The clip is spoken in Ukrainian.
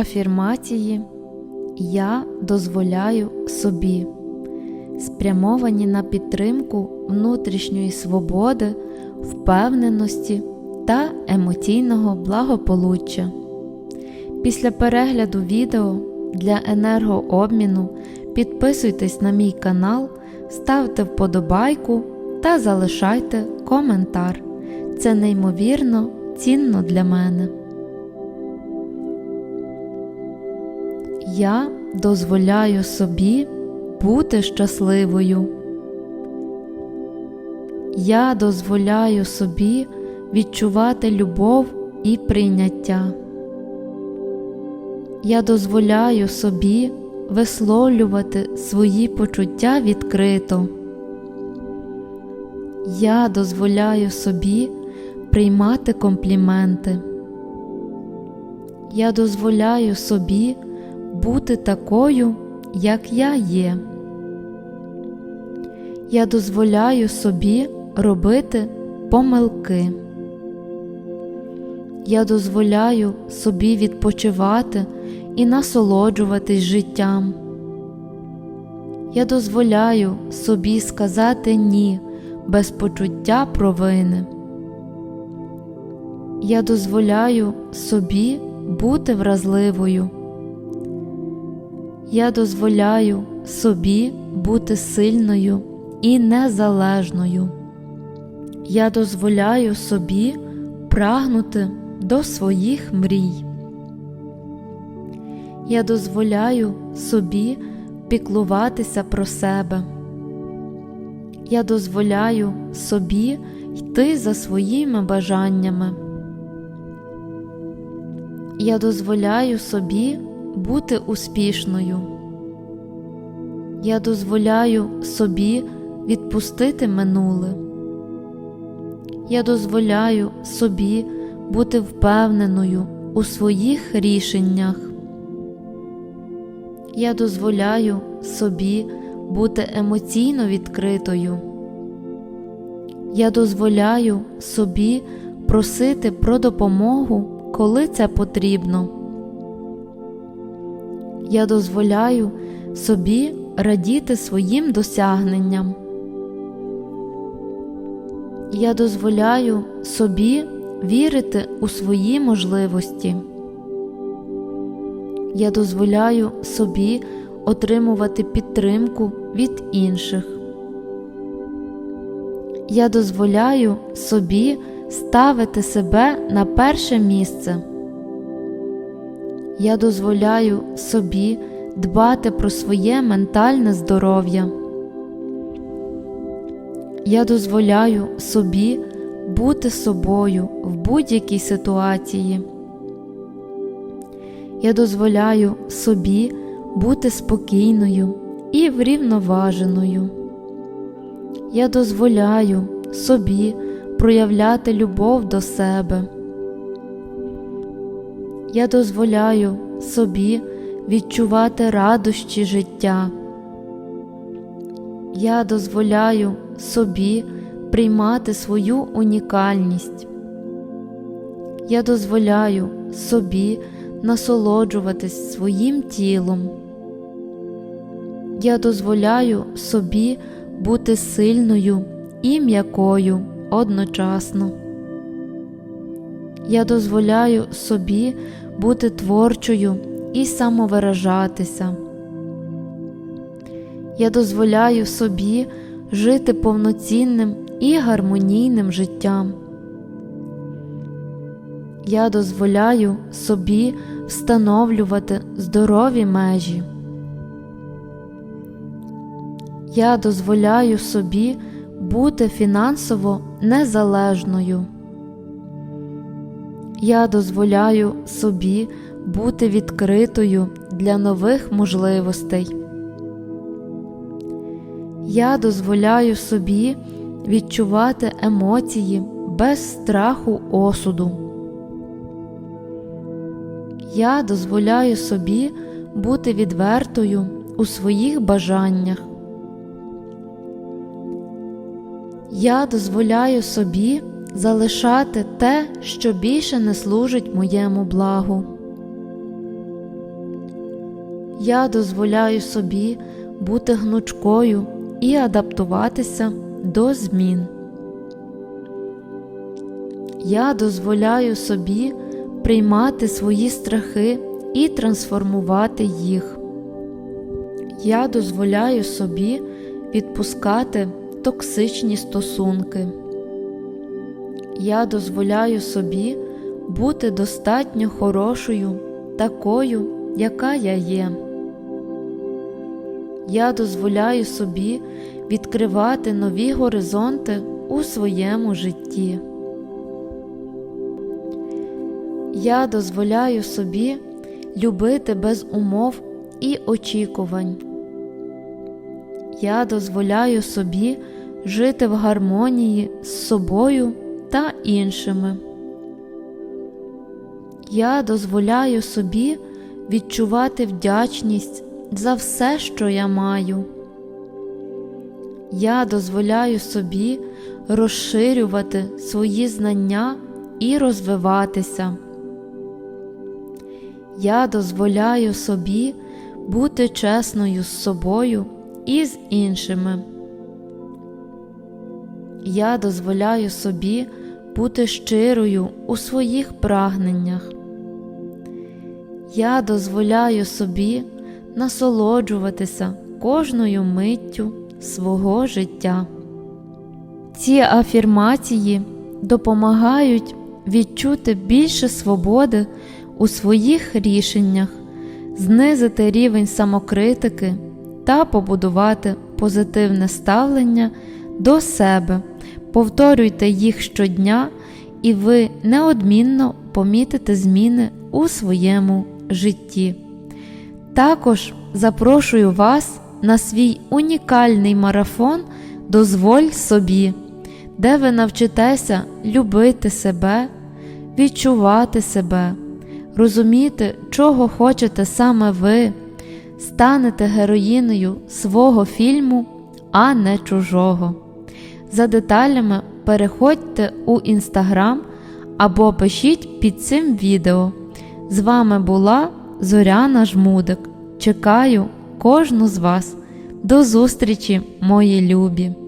Афірмації Я дозволяю собі, спрямовані на підтримку внутрішньої свободи, впевненості та емоційного благополуччя. Після перегляду відео для енергообміну підписуйтесь на мій канал, ставте вподобайку та залишайте коментар. Це неймовірно цінно для мене. Я дозволяю собі бути щасливою. Я дозволяю собі відчувати любов і прийняття. Я дозволяю собі висловлювати свої почуття відкрито. Я дозволяю собі приймати компліменти. Я дозволяю собі бути такою, як я є. Я дозволяю собі робити помилки. Я дозволяю собі відпочивати і насолоджуватись життям. Я дозволяю собі сказати ні без почуття провини. Я дозволяю собі бути вразливою. Я дозволяю собі бути сильною і незалежною. Я дозволяю собі прагнути до своїх мрій. Я дозволяю собі піклуватися про себе. Я дозволяю собі йти за своїми бажаннями. Я дозволяю собі бути успішною. Я дозволяю собі відпустити минуле. Я дозволяю собі бути впевненою у своїх рішеннях. Я дозволяю собі бути емоційно відкритою. Я дозволяю собі просити про допомогу, коли це потрібно. Я дозволяю собі радіти своїм досягненням. Я дозволяю собі вірити у свої можливості. Я дозволяю собі отримувати підтримку від інших. Я дозволяю собі ставити себе на перше місце. Я дозволяю собі дбати про своє ментальне здоров'я. Я дозволяю собі бути собою в будь-якій ситуації. Я дозволяю собі бути спокійною і врівноваженою. Я дозволяю собі проявляти любов до себе. Я дозволяю собі відчувати радощі життя. Я дозволяю собі приймати свою унікальність. Я дозволяю собі насолоджуватись своїм тілом. Я дозволяю собі бути сильною і м'якою одночасно. Я дозволяю собі бути творчою і самовиражатися. Я дозволяю собі жити повноцінним і гармонійним життям. Я дозволяю собі встановлювати здорові межі. Я дозволяю собі бути фінансово незалежною. Я дозволяю собі бути відкритою для нових можливостей. Я дозволяю собі відчувати емоції без страху осуду. Я дозволяю собі бути відвертою у своїх бажаннях. Я дозволяю собі залишати те, що більше не служить моєму благу. Я дозволяю собі бути гнучкою і адаптуватися до змін. Я дозволяю собі приймати свої страхи і трансформувати їх. Я дозволяю собі відпускати токсичні стосунки. Я дозволяю собі бути достатньо хорошою, такою, яка я є. Я дозволяю собі відкривати нові горизонти у своєму житті. Я дозволяю собі любити без умов і очікувань. Я дозволяю собі жити в гармонії з собою та іншими. Я дозволяю собі відчувати вдячність за все, що я маю. Я дозволяю собі розширювати свої знання і розвиватися. Я дозволяю собі бути чесною з собою і з іншими. Я дозволяю собі бути щирою у своїх прагненнях. Я дозволяю собі насолоджуватися кожною миттю свого життя. Ці афірмації допомагають відчути більше свободи у своїх рішеннях, знизити рівень самокритики та побудувати позитивне ставлення до себе. Повторюйте їх щодня, і ви неодмінно помітите зміни у своєму житті. Також запрошую вас на свій унікальний марафон Дозволь собі, де ви навчитеся любити себе, відчувати себе, розуміти, чого хочете саме ви, станете героїною свого фільму, а не чужого. За деталями переходьте у інстаграм або пишіть під цим відео. З вами була Зоряна Жмудик. Чекаю кожну з вас. До зустрічі, мої любі!